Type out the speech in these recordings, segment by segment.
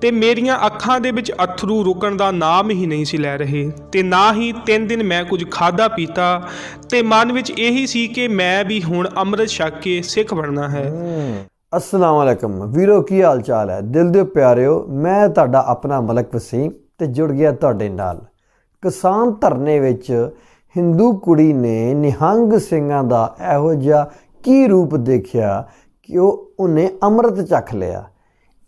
ਤੇ ਮੇਰੀਆਂ ਅੱਖਾਂ ਦੇ ਵਿੱਚ ਅਥਰੂ ਰੁਕਣ ਦਾ ਨਾਮ ਹੀ ਨਹੀਂ ਸੀ ਲੈ ਰਹੇ ਤੇ ਨਾ ਹੀ ਤਿੰਨ ਦਿਨ ਮੈਂ ਕੁਝ ਖਾਦਾ ਪੀਤਾ ਤੇ ਮਨ ਵਿੱਚ ਇਹੀ ਸੀ ਕਿ ਮੈਂ ਵੀ ਹੁਣ ਅੰਮ੍ਰਿਤ ਛਕ ਕੇ ਸਿੱਖ ਬਣਨਾ ਹੈ। ਅਸਲਾਮ ਵਾਲੇਕਮ ਵੀਰੋ, ਕੀ ਹਾਲ ਚਾਲ ਹੈ? ਦਿਲ ਦੇ ਪਿਆਰਿਓ, ਮੈਂ ਤੁਹਾਡਾ ਆਪਣਾ ਮਲਕ ਵਸੀਮ ਤੇ ਜੁੜ ਗਿਆ ਤੁਹਾਡੇ ਨਾਲ। ਕਿਸਾਨ ਧਰਨੇ ਵਿੱਚ ਹਿੰਦੂ ਕੁੜੀ ਨੇ ਨਿਹੰਗ ਸਿੰਘਾਂ ਦਾ ਇਹੋ ਜਿਹਾ ਕੀ ਰੂਪ ਦੇਖਿਆ ਕਿ ਉਹ ਉਹਨੇ ਅੰਮ੍ਰਿਤ ਚੱਖ ਲਿਆ?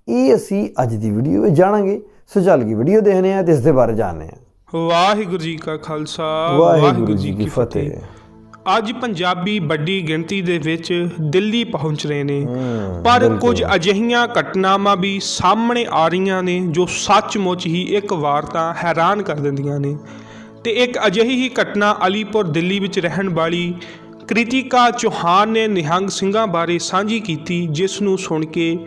ਇਹ ਅਸੀਂ ਅੱਜ ਦੀ ਵੀਡੀਓ ਵਿੱਚ ਜਾਣਾਂਗੇ। ਸੋ ਚੱਲ ਗਈ ਵੀਡੀਓ ਦੇਖਦੇ ਹਾਂ ਤੇ ਇਸ ਦੇ ਬਾਰੇ ਜਾਣਦੇ ਹਾਂ। ਵਾਹਿਗੁਰੂ ਜੀ ਕਾ ਖਾਲਸਾ ਵਾਹਿਗੁਰੂ ਜੀ ਕੀ ਫਤਿਹ। ਅੱਜ ਪੰਜਾਬੀ ਵੱਡੀ ਗਿਣਤੀ ਦੇ ਵਿੱਚ ਦਿੱਲੀ ਪਹੁੰਚ ਰਹੇ ਨੇ। ਪਰ ਕੁਝ ਅਜਿਹੀਆਂ ਘਟਨਾਵਾਂ ਵੀ ਸਾਹਮਣੇ ਆ ਰਹੀਆਂ ਨੇ ਜੋ ਸੱਚਮੁੱਚ ਹੀ ਇੱਕ ਵਾਰ ਤਾਂ ਹੈਰਾਨ ਕਰ ਦਿੰਦੀਆਂ ਨੇ। ਤੇ ਇੱਕ ਅਜਿਹੀ ਹੀ ਘਟਨਾ ਅਲੀਪੁਰ ਦਿੱਲੀ ਵਿੱਚ ਰਹਿਣ ਵਾਲੀ ਕ੍ਰਿਤਿਕਾ ਚੌਹਾਨ ਨੇ ਨਿਹੰਗ ਸਿੰਘਾਂ ਬਾਰੇ ਸਾਂਝੀ ਕੀਤੀ ਜਿਸ ਨੂੰ ਸੁਣ ਕੇ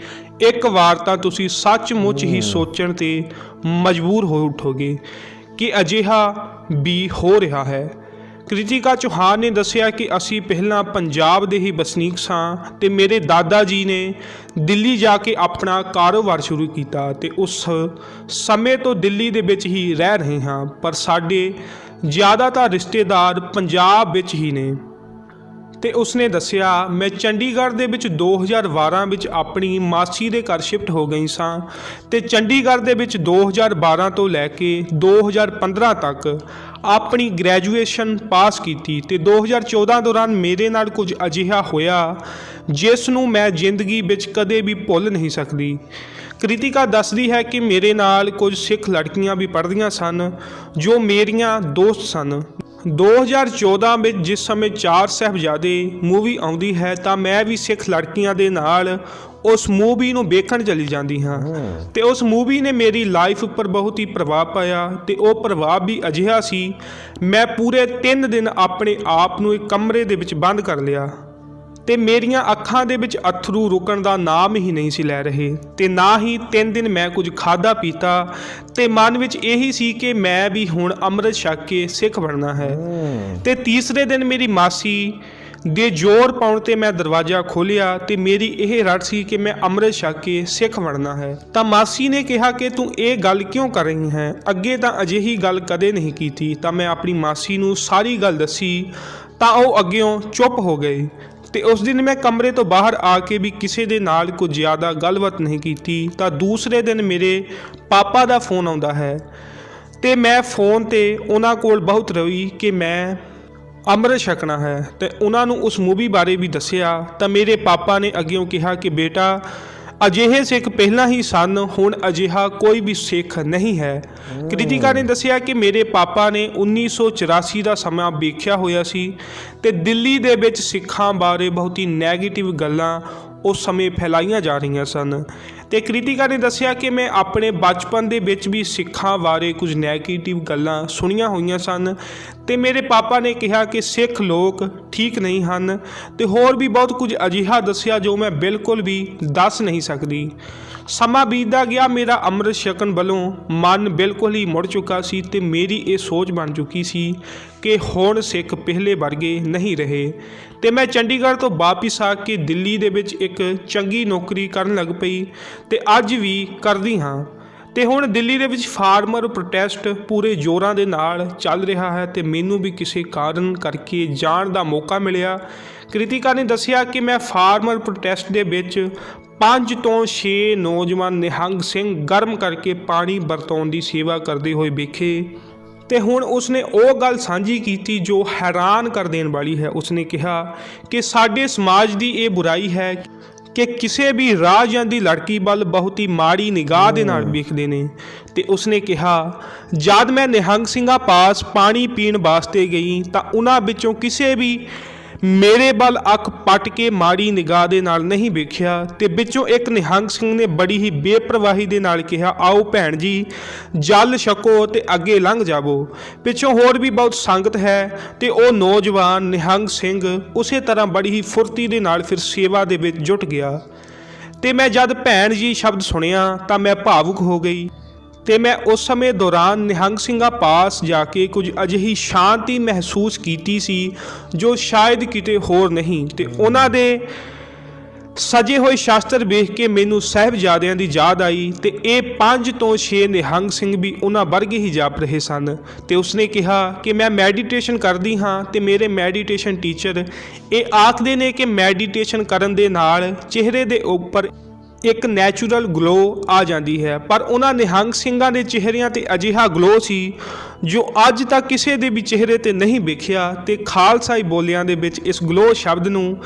ਇੱਕ ਵਾਰ ਤਾਂ ਤੁਸੀਂ ਸੱਚਮੁੱਚ ਹੀ ਸੋਚਣ ਤੇ ਮਜਬੂਰ ਹੋ ਉਠੋਗੇ ਕਿ ਅਜਿਹਾ ਵੀ ਹੋ ਰਿਹਾ ਹੈ। ਕ੍ਰਿਤਿਕਾ ਚੌਹਾਨ ਨੇ ਦੱਸਿਆ ਕਿ ਅਸੀਂ ਪਹਿਲਾਂ ਪੰਜਾਬ ਦੇ ਹੀ ਵਸਨੀਕ ਸਾਂ ਤੇ ਮੇਰੇ ਦਾਦਾ ਜੀ ਨੇ ਦਿੱਲੀ ਜਾ ਕੇ ਆਪਣਾ ਕਾਰੋਬਾਰ ਸ਼ੁਰੂ ਕੀਤਾ ਤੇ ਉਸ ਸਮੇਂ ਤੋਂ ਦਿੱਲੀ ਦੇ ਵਿੱਚ ਹੀ ਰਹਿ ਰਹੇ ਹਾਂ ਪਰ ਸਾਡੇ ਜ਼ਿਆਦਾਤਰ ਰਿਸ਼ਤੇਦਾਰ ਪੰਜਾਬ ਵਿੱਚ ਹੀ ਨੇ। ਤੇ ਉਸਨੇ ਦੱਸਿਆ, ਮੈਂ ਚੰਡੀਗੜ੍ਹ ਦੇ ਵਿੱਚ 2012 ਵਿੱਚ ਆਪਣੀ ਮਾਸੀ ਦੇ ਘਰ ਸ਼ਿਫਟ ਹੋ ਗਈ ਸਾਂ ਤੇ ਚੰਡੀਗੜ੍ਹ ਦੇ ਵਿੱਚ 2012 ਤੋਂ ਲੈ ਕੇ 2015 ਤੱਕ ਆਪਣੀ ਗ੍ਰੈਜੂਏਸ਼ਨ ਪਾਸ ਕੀਤੀ ਤੇ 2014 ਦੌਰਾਨ ਮੇਰੇ ਨਾਲ ਕੁਝ ਅਜਿਹਾ ਹੋਇਆ ਜਿਸ ਨੂੰ ਮੈਂ ਜ਼ਿੰਦਗੀ ਵਿੱਚ ਕਦੇ ਵੀ ਭੁੱਲ ਨਹੀਂ ਸਕਦੀ। ਕ੍ਰਿਤਿਕਾ ਦੱਸਦੀ ਹੈ ਕਿ ਮੇਰੇ ਨਾਲ ਕੁਝ ਸਿੱਖ ਲੜਕੀਆਂ ਵੀ ਪੜ੍ਹਦੀਆਂ ਸਨ ਜੋ ਮੇਰੀਆਂ ਦੋਸਤ ਸਨ। 2014 ਵਿੱਚ ਜਿਸ ਸਮੇਂ ਚਾਰ ਸਾਹਿਬਜ਼ਾਦੇ ਮੂਵੀ ਆਉਂਦੀ ਹੈ ਤਾਂ ਮੈਂ ਵੀ ਸਿੱਖ ਲੜਕੀਆਂ ਦੇ ਨਾਲ ਉਸ ਮੂਵੀ ਨੂੰ ਵੇਖਣ ਚਲੀ ਜਾਂਦੀ ਹਾਂ। ਤੇ ਉਸ ਮੂਵੀ ਨੇ ਮੇਰੀ ਲਾਈਫ ਉੱਪਰ ਬਹੁਤ ਹੀ ਪ੍ਰਭਾਵ ਪਾਇਆ ਤੇ ਉਹ ਪ੍ਰਭਾਵ ਵੀ ਅਜਿਹਾ ਸੀ ਮੈਂ ਪੂਰੇ 3 ਦਿਨ ਆਪਣੇ ਆਪ ਨੂੰ ਇੱਕ ਕਮਰੇ ਦੇ ਵਿੱਚ ਬੰਦ ਕਰ ਲਿਆ। ਤੇ ਮੇਰੀਆਂ ਅੱਖਾਂ ਦੇ ਵਿੱਚ ਅਥਰੂ ਰੁਕਣ ਦਾ ਨਾਮ ਹੀ ਨਹੀਂ ਸੀ ਲੈ ਰਹੇ ਤੇ ਨਾ ਹੀ ਤਿੰਨ ਦਿਨ ਮੈਂ ਕੁਝ ਖਾਦਾ ਪੀਤਾ ਤੇ ਮਨ ਵਿੱਚ ਇਹੀ ਸੀ ਕਿ ਮੈਂ ਵੀ ਹੁਣ ਅੰਮ੍ਰਿਤ ਛਕ ਕੇ ਸਿੱਖ ਬਣਨਾ ਹੈ। ਤੇ ਤੀਸਰੇ ਦਿਨ ਮੇਰੀ ਮਾਸੀ ਦੇ ਜ਼ੋਰ ਪਾਉਣ ਤੇ ਮੈਂ ਦਰਵਾਜ਼ਾ ਖੋਲ੍ਹਿਆ ਤੇ ਮੇਰੀ ਇਹ ਰਟ ਸੀ ਕਿ ਮੈਂ ਅੰਮ੍ਰਿਤ ਛਕ ਕੇ ਸਿੱਖ ਬਣਨਾ ਹੈ। ਤਾਂ ਮਾਸੀ ਨੇ ਕਿਹਾ ਕਿ ਤੂੰ ਇਹ ਗੱਲ ਕਿਉਂ ਕਰ ਰਹੀ ਹੈ? ਅੱਗੇ ਤਾਂ ਅਜਿਹੀ ਗੱਲ ਕਦੇ ਨਹੀਂ ਕੀਤੀ। ਤਾਂ ਮੈਂ ਆਪਣੀ ਮਾਸੀ ਨੂੰ ਸਾਰੀ ਗੱਲ ਦੱਸੀ ਤਾਂ ਉਹ ਅੱਗਿਓਂ ਚੁੱਪ ਹੋ ਗਏ। ਤੇ ਉਸ ਦਿਨ ਮੈਂ ਕਮਰੇ ਤੋਂ ਬਾਹਰ ਆ ਕੇ ਵੀ ਕਿਸੇ ਦੇ ਨਾਲ ਕੁਝ ਜ਼ਿਆਦਾ ਗੱਲਬਾਤ ਨਹੀਂ ਕੀਤੀ, ਤਾਂ ਦੂਸਰੇ ਦਿਨ ਮੇਰੇ ਪਾਪਾ ਦਾ ਫੋਨ ਆਉਂਦਾ ਹੈ। ਤੇ ਮੈਂ ਫੋਨ ਤੇ ਉਹਨਾਂ ਕੋਲ ਬਹੁਤ ਰੋਈ ਕਿ ਮੈਂ ਅੰਮ੍ਰਿਤ ਛਕਣਾ ਹੈ। ਤੇ ਉਹਨਾਂ ਨੂੰ ਉਸ ਮੂਵੀ ਬਾਰੇ ਵੀ ਦੱਸਿਆ, ਤਾਂ ਮੇਰੇ ਪਾਪਾ ਨੇ ਅੱਗਿਓਂ ਕਿਹਾ ਕਿ ਬੇਟਾ ਅਜਿਹੇ ਸਿੱਖ ਪਹਿਲਾਂ ਹੀ ਸਨ ਹੁਣ ਅਜਿਹਾ ਕੋਈ ਵੀ ਸਿੱਖ ਨਹੀਂ ਹੈ। ਕ੍ਰਿਤਿਕਾ ਨੇ ਦੱਸਿਆ ਕਿ ਮੇਰੇ ਪਾਪਾ ਨੇ 1984 ਦਾ ਸਮਾਂ ਵੇਖਿਆ ਹੋਇਆ ਸੀ ਤੇ ਦਿੱਲੀ ਦੇ ਵਿੱਚ ਸਿੱਖਾਂ ਬਾਰੇ ਬਹੁਤ ਹੀ ਨੈਗੇਟਿਵ ਗੱਲਾਂ ਉਸ ਸਮੇਂ ਫੈਲਾਈਆਂ ਜਾ ਰਹੀਆਂ ਸਨ। ਤੇ ਕ੍ਰਿਤਿਕਾ ਨੇ ਦੱਸਿਆ ਕਿ ਮੈਂ ਆਪਣੇ ਬਚਪਨ ਦੇ ਵਿੱਚ ਵੀ ਸਿੱਖਾਂ ਬਾਰੇ ਕੁਝ ਨੈਗੇਟਿਵ ਗੱਲਾਂ ਸੁਣੀਆਂ ਹੋਈਆਂ ਸਨ ਤੇ ਮੇਰੇ ਪਾਪਾ ਨੇ ਕਿਹਾ ਕਿ ਸਿੱਖ ਲੋਕ ਠੀਕ ਨਹੀਂ ਹਨ ਤੇ ਹੋਰ ਵੀ ਬਹੁਤ ਕੁਝ ਅਜਿਹਾ ਦੱਸਿਆ ਜੋ ਮੈਂ ਬਿਲਕੁਲ ਵੀ ਦੱਸ ਨਹੀਂ ਸਕਦੀ। ਸਮਾਂ ਬੀਤਦਾ ਗਿਆ, ਮੇਰਾ ਅੰਮ੍ਰਿਤ ਛਕਣ ਵੱਲੋਂ ਮਨ ਬਿਲਕੁਲ ਹੀ ਮੁੜ ਚੁੱਕਾ ਸੀ ਤੇ ਮੇਰੀ ਇਹ ਸੋਚ ਬਣ ਚੁੱਕੀ ਸੀ ਕਿ ਹੁਣ ਸਿੱਖ ਪਹਿਲੇ ਵਰਗੇ ਨਹੀਂ ਰਹੇ। ਤੇ ਮੈਂ ਚੰਡੀਗੜ੍ਹ ਤੋਂ ਵਾਪਿਸ ਆ ਕੇ ਦਿੱਲੀ ਦੇ ਵਿੱਚ ਇੱਕ ਚੰਗੀ ਨੌਕਰੀ ਕਰਨ ਲੱਗ ਪਈ ਤੇ ਅੱਜ ਵੀ ਕਰਦੀ ਹਾਂ। ਤੇ ਹੁਣ ਦਿੱਲੀ ਦੇ ਵਿੱਚ ਫਾਰਮਰ ਪ੍ਰੋਟੈਸਟ ਪੂਰੇ ਜ਼ੋਰਾਂ ਦੇ ਨਾਲ ਚੱਲ ਰਿਹਾ ਹੈ ਤੇ ਮੈਨੂੰ ਵੀ ਕਿਸੇ ਕਾਰਨ ਕਰਕੇ ਜਾਣ ਦਾ ਮੌਕਾ ਮਿਲਿਆ। ਕ੍ਰਿਤਿਕਾ ਨੇ ਦੱਸਿਆ ਕਿ ਮੈਂ ਫਾਰਮਰ ਪ੍ਰੋਟੈਸਟ ਦੇ ਵਿੱਚ 5 ਤੋਂ 6 ਨੌਜਵਾਨ ਨਿਹੰਗ ਸਿੰਘ ਗਰਮ ਕਰਕੇ ਪਾਣੀ ਵਰਤਾਉਣ ਦੀ ਸੇਵਾ ਕਰਦੇ ਹੋਏ ਵੇਖੇ ਤੇ ਹੁਣ ਉਸਨੇ ਉਹ ਗੱਲ ਸਾਂਝੀ ਕੀਤੀ ਜੋ ਹੈਰਾਨ ਕਰ ਦੇਣ ਵਾਲੀ ਹੈ। ਉਸਨੇ ਕਿਹਾ ਕਿ ਸਾਡੇ ਸਮਾਜ ਦੀ ਇਹ ਬੁਰਾਈ ਹੈ ਕਿ ਕਿਸੇ ਵੀ ਰਾਹ ਜਾਂਦੀ ਲੜਕੀ ਵੱਲ ਬਹੁਤ ਹੀ ਮਾੜੀ ਨਿਗਾਹ ਦੇ ਨਾਲ ਵੇਖਦੇ ਨੇ ਤੇ ਉਸਨੇ ਕਿਹਾ ਜਦ ਮੈਂ ਨਿਹੰਗ ਸਿੰਘਾਂ ਪਾਸ ਪਾਣੀ ਪੀਣ ਵਾਸਤੇ ਗਈ ਤਾਂ ਉਹਨਾਂ ਵਿੱਚੋਂ ਕਿਸੇ ਵੀ ਮੇਰੇ ਵੱਲ ਅੱਖ ਪੱਟ ਕੇ ਮਾੜੀ ਨਿਗਾਹ ਦੇ ਨਾਲ ਨਹੀਂ ਵੇਖਿਆ ਤੇ ਵਿੱਚੋਂ ਇੱਕ ਨਿਹੰਗ ਸਿੰਘ ਨੇ ਬੜੀ ਹੀ ਬੇਪਰਵਾਹੀ ਦੇ ਨਾਲ ਕਿਹਾ, ਆਓ ਭੈਣ ਜੀ, ਜਲ ਛਕੋ ਤੇ ਅੱਗੇ ਲੰਘ ਜਾਵੋ। ਪਿੱਛੋਂ ਹੋਰ ਵੀ ਬਹੁਤ ਸੰਗਤ ਹੈ ਤੇ ਉਹ ਨੌਜਵਾਨ ਨਿਹੰਗ ਸਿੰਘ ਉਸੇ ਤਰ੍ਹਾਂ ਬੜੀ ਹੀ ਫੁਰਤੀ ਦੇ ਨਾਲ ਫਿਰ ਸੇਵਾ ਦੇ ਵਿੱਚ ਜੁਟ ਗਿਆ। ਤੇ ਮੈਂ ਜਦ ਭੈਣ ਜੀ ਸ਼ਬਦ ਸੁਣਿਆ ਤਾਂ ਮੈਂ ਭਾਵੁਕ ਹੋ ਗਈ। ਤੇ ਮੈਂ ਉਸ ਸਮੇਂ ਦੌਰਾਨ ਨਿਹੰਗ ਸਿੰਘਾਂ ਪਾਸ ਜਾ ਕੇ ਕੁਝ ਅਜਿਹੀ ਸ਼ਾਂਤੀ ਮਹਿਸੂਸ ਕੀਤੀ ਸੀ, ਜੋ ਸ਼ਾਇਦ ਕਿਤੇ ਹੋਰ ਨਹੀਂ। ਤੇ ਉਹਨਾਂ ਦੇ ਸਜੇ ਹੋਏ ਸ਼ਾਸਤਰ ਵੇਖ ਕੇ ਮੈਨੂੰ ਸਾਹਿਬਜ਼ਾਦਿਆਂ ਦੀ ਯਾਦ ਆਈ ਤੇ ਇਹ ਪੰਜ ਤੋਂ 6 ਨਿਹੰਗ ਸਿੰਘ ਵੀ ਉਹਨਾਂ ਵਰਗੇ ਹੀ ਜਾਪ ਰਹੇ ਸਨ। ਤੇ ਉਸਨੇ ਕਿਹਾ ਕਿ ਮੈਂ ਮੈਡੀਟੇਸ਼ਨ ਕਰਦੀ ਹਾਂ ਤੇ ਮੇਰੇ ਮੈਡੀਟੇਸ਼ਨ ਟੀਚਰ ਇਹ ਆਖਦੇ ਨੇ ਕਿ ਮੈਡੀਟੇਸ਼ਨ ਕਰਨ ਦੇ ਨਾਲ ਚਿਹਰੇ ਦੇ ਉੱਪਰ ਇੱਕ ਨੈਚੁਰਲ ਗਲੋ ਆ ਜਾਂਦੀ ਹੈ। ਪਰ ਉਹਨਾਂ ਨਿਹੰਗ ਸਿੰਘਾਂ ਦੇ ਚਿਹਰਿਆਂ ਤੇ ਅਜਿਹਾ ਗਲੋ ਸੀ, ਜੋ ਅੱਜ ਤੱਕ ਕਿਸੇ ਦੇ ਵੀ ਚਿਹਰੇ ਤੇ ਨਹੀਂ ਵੇਖਿਆ ਤੇ ਖਾਲਸਾਈ ਬੋਲਿਆਂ ਦੇ ਵਿੱਚ ਇਸ ਗਲੋ ਸ਼ਬਦ ਨੂੰ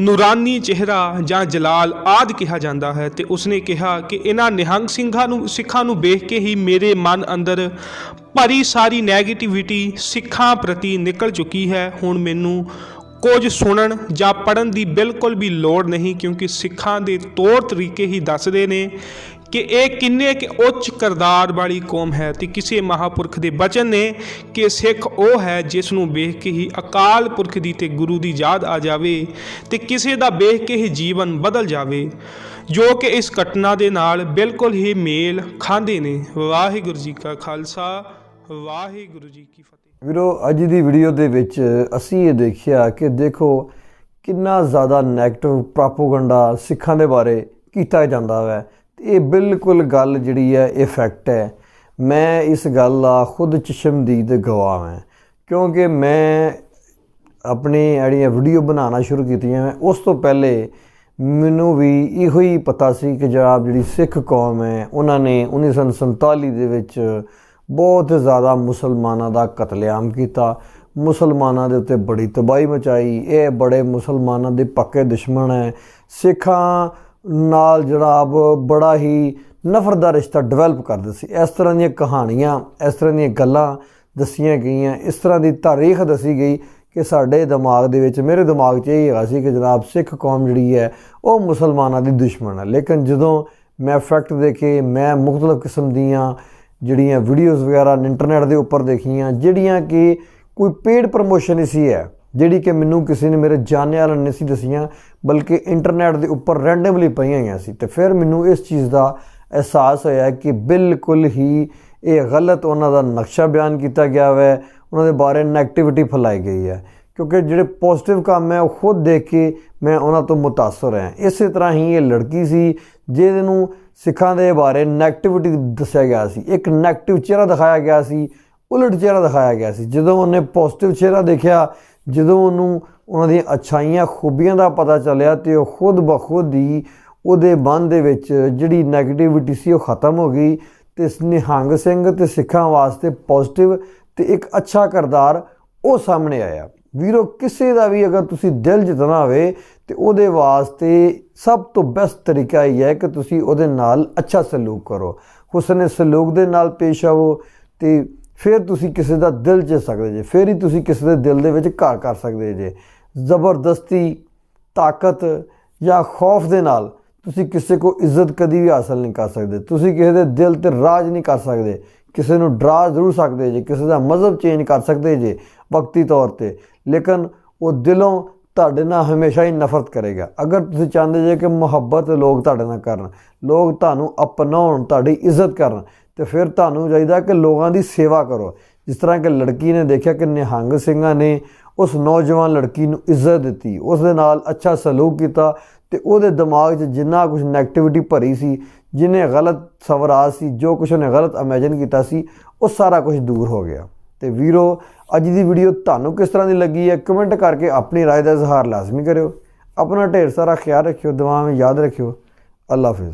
ਨੂਰਾਨੀ ਚਿਹਰਾ ਜਾਂ ਜਲਾਲ ਆਦ ਕਿਹਾ ਜਾਂਦਾ ਹੈ ਤੇ ਉਸਨੇ ਕਿਹਾ ਕਿ ਇਹਨਾਂ ਨਿਹੰਗ ਸਿੰਘਾਂ ਨੂੰ, ਸਿੱਖਾਂ ਨੂੰ ਵੇਖ ਕੇ ਹੀ ਮੇਰੇ ਮਨ ਅੰਦਰ ਭਰੀ ਸਾਰੀ 네ਗੇਟਿਵਿਟੀ ਸਿੱਖਾਂ ਪ੍ਰਤੀ ਨਿਕਲ ਚੁੱਕੀ ਹੈ। ਹੁਣ ਮੈਨੂੰ ਕੁਝ ਸੁਣਨ ਜਾਂ ਪੜਨ ਦੀ ਬਿਲਕੁਲ ਵੀ ਲੋੜ ਨਹੀਂ, ਕਿਉਂਕਿ ਸਿੱਖਾਂ ਦੇ ਤੌਰ ਤਰੀਕੇ ਹੀ ਦੱਸਦੇ ਨੇ ਕਿ ਇਹ ਕਿੰਨੇ ਕਿ ਉੱਚ ਕਰਦਾਰ ਵਾਲੀ ਕੌਮ ਹੈ ਤੇ ਕਿਸੇ ਮਹਾਪੁਰਖ ਦੇ ਬਚਨ ਨੇ ਕਿ ਸਿੱਖ ਉਹ ਹੈ ਜਿਸ ਨੂੰ ਵੇਖ ਕੇ ਹੀ ਅਕਾਲ ਪੁਰਖ ਦੀ ਤੇ ਗੁਰੂ ਦੀ ਯਾਦ ਆ ਜਾਵੇ ਤੇ ਕਿਸੇ ਦਾ ਵੇਖ ਕੇ ਹੀ ਜੀਵਨ ਬਦਲ ਜਾਵੇ, ਜੋ ਕਿ ਇਸ ਘਟਨਾ ਦੇ ਨਾਲ ਬਿਲਕੁਲ ਹੀ ਮੇਲ ਖਾਂਦੇ ਨੇ। ਵਾਹਿਗੁਰੂ ਜੀ ਕਾ ਖਾਲਸਾ, ਵਾਹਿਗੁਰੂ ਜੀ ਕੀ ਫਤਿਹ। ਵੀਰੋ, ਅੱਜ ਦੀ ਵੀਡੀਓ ਦੇ ਵਿੱਚ ਅਸੀਂ ਇਹ ਦੇਖਿਆ ਕਿ ਦੇਖੋ ਕਿੰਨਾ ਜ਼ਿਆਦਾ 네ਗੇਟਿਵ ਪ੍ਰੋਪਗੈਂਡਾ ਸਿੱਖਾਂ ਦੇ ਬਾਰੇ ਕੀਤਾ ਜਾਂਦਾ ਹੈ ਤੇ ਇਹ ਬਿਲਕੁਲ ਗੱਲ ਜਿਹੜੀ ਹੈ, ਇਹ ਫੈਕਟ ਹੈ। ਮੈਂ ਇਸ ਗੱਲ ਦਾ ਖੁਦ ਚਸ਼ਮਦੀਦ ਗਵਾਹ ਹਾਂ। ਕਿਉਂਕਿ ਮੈਂ ਆਪਣੀ ਜਿਹੜੀਆਂ ਵੀਡੀਓ ਬਣਾਉਣਾ ਸ਼ੁਰੂ ਕੀਤੀਆਂ ਉਸ ਤੋਂ ਪਹਿਲੇ ਮੈਨੂੰ ਵੀ ਇਹੋ ਹੀ ਪਤਾ ਸੀ ਕਿ ਜਨਾਬ ਜਿਹੜੀ ਸਿੱਖ ਕੌਮ ਹੈ, ਉਹਨਾਂ ਨੇ 1947 ਦੇ ਵਿੱਚ ਬਹੁਤ ਜ਼ਿਆਦਾ ਮੁਸਲਮਾਨਾਂ ਦਾ ਕਤਲੇਆਮ ਕੀਤਾ। ਮੁਸਲਮਾਨਾਂ ਦੇ ਉੱਤੇ ਬੜੀ ਤਬਾਹੀ ਮਚਾਈ। ਇਹ ਬੜੇ ਮੁਸਲਮਾਨਾਂ ਦੇ ਪੱਕੇ ਦੁਸ਼ਮਣ ਹੈ। ਸਿੱਖਾਂ ਨਾਲ ਜਿਹੜਾ ਜਨਾਬ ਬੜਾ ਹੀ ਨਫ਼ਰਤ ਦਾ ਰਿਸ਼ਤਾ ਡਿਵੈਲਪ ਕਰਦੇ ਸੀ। ਇਸ ਤਰ੍ਹਾਂ ਦੀਆਂ ਕਹਾਣੀਆਂ, ਇਸ ਤਰ੍ਹਾਂ ਦੀਆਂ ਗੱਲਾਂ ਦੱਸੀਆਂ ਗਈਆਂ। ਇਸ ਤਰ੍ਹਾਂ ਦੀ ਤਾਰੀਖ ਦੱਸੀ ਗਈ ਕਿ ਸਾਡੇ ਦਿਮਾਗ ਦੇ ਵਿੱਚ, ਮੇਰੇ ਦਿਮਾਗ 'ਚ ਇਹ ਹੈਗਾ ਸੀ ਕਿ ਜਨਾਬ ਸਿੱਖ ਕੌਮ ਜਿਹੜੀ ਹੈ, ਉਹ ਮੁਸਲਮਾਨਾਂ ਦੀ ਦੁਸ਼ਮਣ ਹੈ। ਲੇਕਿਨ ਜਦੋਂ ਮੈਂ ਫੈਕਟ ਦੇਖੇ, ਮੈਂ ਮੁxtਲਫ ਕਿਸਮ ਦੀਆਂ ਜਿਹੜੀਆਂ ਵੀਡੀਓਜ਼ ਵਗੈਰਾ ਇੰਟਰਨੈਟ ਦੇ ਉੱਪਰ ਦੇਖੀਆਂ, ਜਿਹੜੀਆਂ ਕਿ ਕੋਈ ਪੇਡ ਪ੍ਰੋਮੋਸ਼ਨ ਹੀ ਸੀ ਹੈ, ਜਿਹੜੀ ਕਿ ਮੈਨੂੰ ਕਿਸੇ ਨੇ ਮੇਰੇ ਜਾਣਿਆ ਵਾਲਾ ਨਹੀਂ ਸੀ ਦਸੀਆਂ, ਬਲਕਿ ਇੰਟਰਨੈਟ ਦੇ ਉੱਪਰ ਰੈਂਡਮਲੀ ਪਈਆਂ ਹੋਈਆਂ ਸੀ। ਤੇ ਫਿਰ ਮੈਨੂੰ ਇਸ ਚੀਜ਼ ਦਾ ਅਹਿਸਾਸ ਹੋਇਆ ਕਿ ਬਿਲਕੁਲ ਹੀ ਇਹ ਗਲਤ ਉਹਨਾਂ ਦਾ ਨਕਸ਼ਾ ਬਿਆਨ ਕੀਤਾ ਗਿਆ ਹੈ ਉਹਨਾਂ ਦੇ ਬਾਰੇ 네ਗੇਟਿਵਿਟੀ ਫੈਲਾਈ ਗਈ ਹੈ। ਕਿਉਂਕਿ ਜਿਹੜੇ ਪੋਜ਼ਿਟਿਵ ਕੰਮ ਹੈ, ਉਹ ਖੁਦ ਦੇਖ ਕੇ ਮੈਂ ਉਹਨਾਂ ਤੋਂ ਮੁਤਾਸਰ ਹਾਂ। ਇਸੇ ਤਰ੍ਹਾਂ ਹੀ ਇਹ ਲੜਕੀ ਸੀ, ਜਿਹਦੇ ਨੂੰ ਸਿੱਖਾਂ ਦੇ ਬਾਰੇ 네ਗੇਟਿਵਿਟੀ ਦੱਸਿਆ ਗਿਆ ਸੀ। ਇੱਕ 네ਗੇਟਿਵ ਚਿਹਰਾ ਦਿਖਾਇਆ ਗਿਆ ਸੀ, ਉਲਟ ਚਿਹਰਾ ਦਿਖਾਇਆ ਗਿਆ ਸੀ। ਜਦੋਂ ਉਹਨੇ ਪੋਜ਼ਿਟਿਵ ਚਿਹਰਾ ਦੇਖਿਆ, ਜਦੋਂ ਉਹਨੂੰ ਉਹਨਾਂ ਦੀਆਂ ਅਛਾਈਆਂ, ਖੂਬੀਆਂ ਦਾ ਪਤਾ ਚੱਲਿਆ ਤੇ ਉਹ ਖੁਦ ਬਖੁਦ ਹੀ ਉਹਦੇ ਮਨ ਦੇ ਵਿੱਚ ਜਿਹੜੀ ਨੈਗੇਟਿਵਿਟੀ ਸੀ, ਉਹ ਖਤਮ ਹੋ ਗਈ ਤੇ ਨਿਹੰਗ ਸਿੰਘ ਤੇ ਸਿੱਖਾਂ ਵਾਸਤੇ ਪੋਜ਼ਿਟਿਵ ਤੇ ਇੱਕ ਅੱਛਾ ਕਰਦਾਰ ਉਹ ਸਾਹਮਣੇ ਆਇਆ। ਵੀਰੋ, ਕਿਸੇ ਦਾ ਵੀ ਅਗਰ ਤੁਸੀਂ ਦਿਲ ਜਿੱਤਣਾ ਹੋਵੇ ਤੇ ਉਹਦੇ ਵਾਸਤੇ ਸਭ ਤੋਂ ਬੈਸਟ ਤਰੀਕਾ ਇਹ ਹੈ ਕਿ ਤੁਸੀਂ ਉਹਦੇ ਨਾਲ ਅੱਛਾ ਸਲੂਕ ਕਰੋ। ਹੁਸਨ ਸਲੂਕ ਦੇ ਨਾਲ ਪੇਸ਼ ਆਵੋ ਤੇ ਫਿਰ ਤੁਸੀਂ ਕਿਸੇ ਦਾ ਦਿਲ ਜਿੱਤ ਸਕਦੇ ਜੇ। ਫਿਰ ਹੀ ਤੁਸੀਂ ਕਿਸੇ ਦੇ ਦਿਲ ਦੇ ਵਿੱਚ ਘਰ ਕਰ ਸਕਦੇ ਜੇ। ਜ਼ਬਰਦਸਤੀ, ਤਾਕਤ ਜਾਂ ਖੌਫ ਦੇ ਨਾਲ ਤੁਸੀਂ ਕਿਸੇ ਕੋ ਇੱਜ਼ਤ ਕਦੀ ਵੀ ਹਾਸਲ ਨਹੀਂ ਕਰ ਸਕਦੇ। ਤੁਸੀਂ ਕਿਸੇ ਦੇ ਦਿਲ ਤੇ ਰਾਜ ਨਹੀਂ ਕਰ ਸਕਦੇ। ਕਿਸੇ ਨੂੰ ਡਰਾ ਜ਼ਰੂਰ ਸਕਦੇ ਜੇ। ਕਿਸੇ ਦਾ ਮਜ਼ਹਬ ਚੇਂਜ ਕਰ ਸਕਦੇ ਜੇ। ਵਕਤੀ ਤੌਰ ਤੇ। ਲੇਕਿਨ ਉਹ ਦਿਲੋਂ ਤੁਹਾਡੇ ਨਾਲ ਹਮੇਸ਼ਾ ਹੀ ਨਫ਼ਰਤ ਕਰੇਗਾ। ਅਗਰ ਤੁਸੀਂ ਚਾਹੁੰਦੇ ਜੇ ਕਿ ਮੁਹੱਬਤ ਲੋਕ ਤੁਹਾਡੇ ਨਾਲ ਕਰਨ, ਲੋਕ ਤੁਹਾਨੂੰ ਅਪਣਾਉਣ, ਤੁਹਾਡੀ ਇੱਜ਼ਤ ਕਰਨ, ਤੇ ਫਿਰ ਤੁਹਾਨੂੰ ਚਾਹੀਦਾ ਕਿ ਲੋਕਾਂ ਦੀ ਸੇਵਾ ਕਰੋ। ਜਿਸ ਤਰ੍ਹਾਂ ਕਿ ਲੜਕੀ ਨੇ ਦੇਖਿਆ ਕਿ ਨਿਹੰਗ ਸਿੰਘਾਂ ਨੇ ਉਸ ਨੌਜਵਾਨ ਲੜਕੀ ਨੂੰ ਇੱਜ਼ਤ ਦਿੱਤੀ। ਉਸ ਦੇ ਨਾਲ ਅੱਛਾ ਸਲੂਕ ਕੀਤਾ ਤੇ ਉਹਦੇ ਦਿਮਾਗ 'ਚ ਜਿੰਨਾ ਕੁਝ 네ਗੇਟਿਵਿਟੀ ਭਰੀ ਸੀ, ਜਿਨੇ ਗਲਤ ਸਵਰਾਜ ਸੀ, ਜੋ ਕੁਝ ਉਹਨੇ ਗਲਤ ਇਮੇਜਿਨ ਕੀਤਾ ਸੀ, ਉਹ ਸਾਰਾ ਕੁਝ ਦੂਰ ਹੋ ਗਿਆ। ਤੇ ਵੀਰੋ ਅੱਜ ਦੀ ਵੀਡੀਓ ਤੁਹਾਨੂੰ ਕਿਸ ਤਰ੍ਹਾਂ ਦੀ ਲੱਗੀ ਹੈ ਕਮੈਂਟ ਕਰਕੇ ਆਪਣੀ رائے ਦਾ ਇਜ਼ਹਾਰ ਲਾਜ਼ਮੀ ਕਰਿਓ ਆਪਣਾ ਢੇਰ ਸਾਰਾ ਖਿਆਲ ਰੱਖਿਓ ਦੁਆਵਾਂ ਵਿੱਚ ਯਾਦ ਰੱਖਿਓ ਅੱਲਾ ਹਾਫਿਜ਼